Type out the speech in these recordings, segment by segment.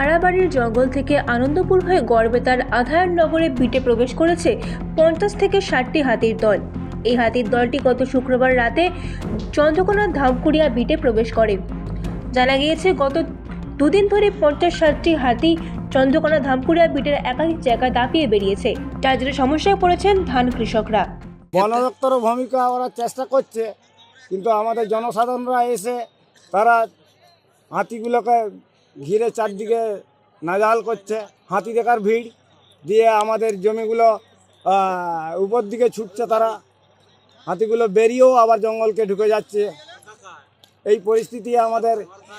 আড়াবাড়ির জঙ্গল থেকে আনন্দপুর হয়ে গড়বেতার আধায়ন নগরে বিটে প্রবেশ করেছে পঞ্চাশ থেকে ষাটটি হাতির দল। এই হাতির দলটি গত শুক্রবার রাতে চন্দ্রকোনা ধামকুড়িয়া বিটে প্রবেশ করে। জানা গিয়েছে, গত দুদিন ধরে পঞ্চাশ ষাটটি হাতি চন্দ্রকোনা ধামকুড়িয়া বিটের একাধিক জায়গায় দাপিয়ে বেরিয়েছে। যার জন্য সমস্যায় পড়েছেন ধান কৃষকরা। বন ভূমিকা ওরা চেষ্টা করছে, কিন্তু আমাদের জনসাধারণরা এসে তারা হাতিগুলোকে ঘিরে চারদিকে নাজাল করছে, হাতি দেখার ভিড় দিয়ে আমাদের জমিগুলো উপর দিকে ছুটছে তারা। হাতিগুলো বেরিয়েও আবার জঙ্গলকে ঢুকে যাচ্ছে। এই পরিস্থিতি আমাদের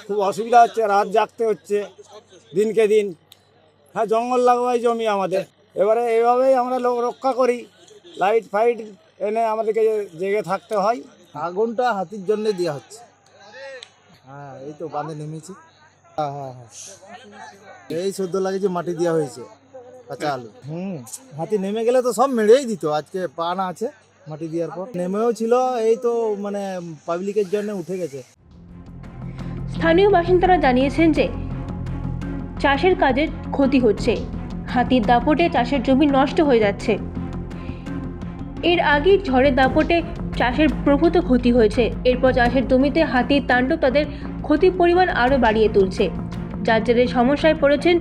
খুব অসুবিধা হচ্ছে, রাত জাগতে হচ্ছে দিনকে দিন। হ্যাঁ জঙ্গল লাগোয়াই জমি আমাদের। এবারে এইভাবেই আমরা লোক রক্ষা করি। লাইট ফাইট এনে আমাদেরকে জেগে থাকতে হয়। আগুনটা হাতির জন্যে দেওয়া হচ্ছে। হ্যাঁ এই তো বাঁধে নেমেছি। হ্যাঁ হ্যাঁ হ্যাঁ। এই সদ্য লাগিয়েছে মাটি দেওয়া হয়েছে কাঁচা আলু। হুম হাতি নেমে গেলে তো সব মেরেই দিত আজকে পানা আছে মাটি দেওয়ার পর। নেমেও ছিল এই তো মানে পাবলিকের জন্য উঠে গেছে। স্থানীয় বাসিন্দারা জানিয়েছেন যে চাষের কাজে ক্ষতি হচ্ছে। হাতির দাপটে চাষের জমি নষ্ট হয়ে যাচ্ছে। এর আগে ঝড়ের দাপটে চাষের প্রভূত ক্ষতি হয়েছে। এরপর চাষের জমিতে হাতির তাণ্ডব তাদের ক্ষতির পরিমাণ আরও বাড়িয়ে তুলছে। যার জেরে সমস্যায় পড়েছেন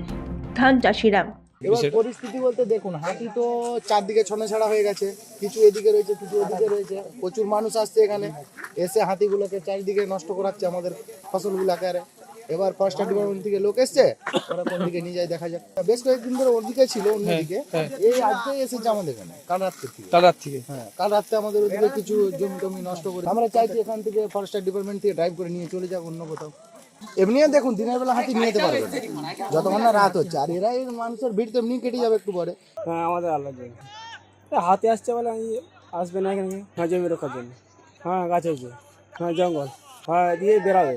ধান চাষিরা। এবার পরিস্থিতি বলতে দেখুন হাতি তো চারদিকে ছনে ছাড়া হয়ে গেছে। কিছু এদিকে রয়েছে কিছু ওদিকে রয়েছে। প্রচুর মানুষ আসছে এখানে। এসে হাতিগুলোকে চারিদিকে নষ্ট করাচ্ছে আমাদের ফসলগুলো আকারে এবার ফরেস্টার ডিপার্টমেন্ট থেকে লোক এসছে ওরা কোন দিকে নিয়ে যায় দেখা যাক। বেশ কয়েকদিন ধরে ওদিকে ছিল অন্যদিকে এই আজকে এসেছে আমাদের এখানে কাল রাত্রে থেকে। কাল রাত থেকে। হ্যাঁ কাল রাত্রে আমাদের ওদিকে কিছু জমি টমি নষ্ট করে আমরা চাইছি এখান থেকে ফরেস্টার ডিপার্টমেন্ট থেকে ড্রাইভ করে নিয়ে চলে যাক অন্য কোথাও। এমনিও দেখুন দিনের বেলা হাতি নিয়ে যেতে পারবে না। যতক্ষণ না রাত হচ্ছে আর এরা এই মানুষের ভিড় তো এমনি কেটে যাবে একটু পরে। হ্যাঁ আমাদের আলাদা হাতে আসছে বলে আমি আসবে না এখানে। হ্যাঁ জমি রক্ষার জন্য। হ্যাঁ গাছ হয়েছে। হ্যাঁ জঙ্গল। হ্যাঁ দিয়ে বেরাবে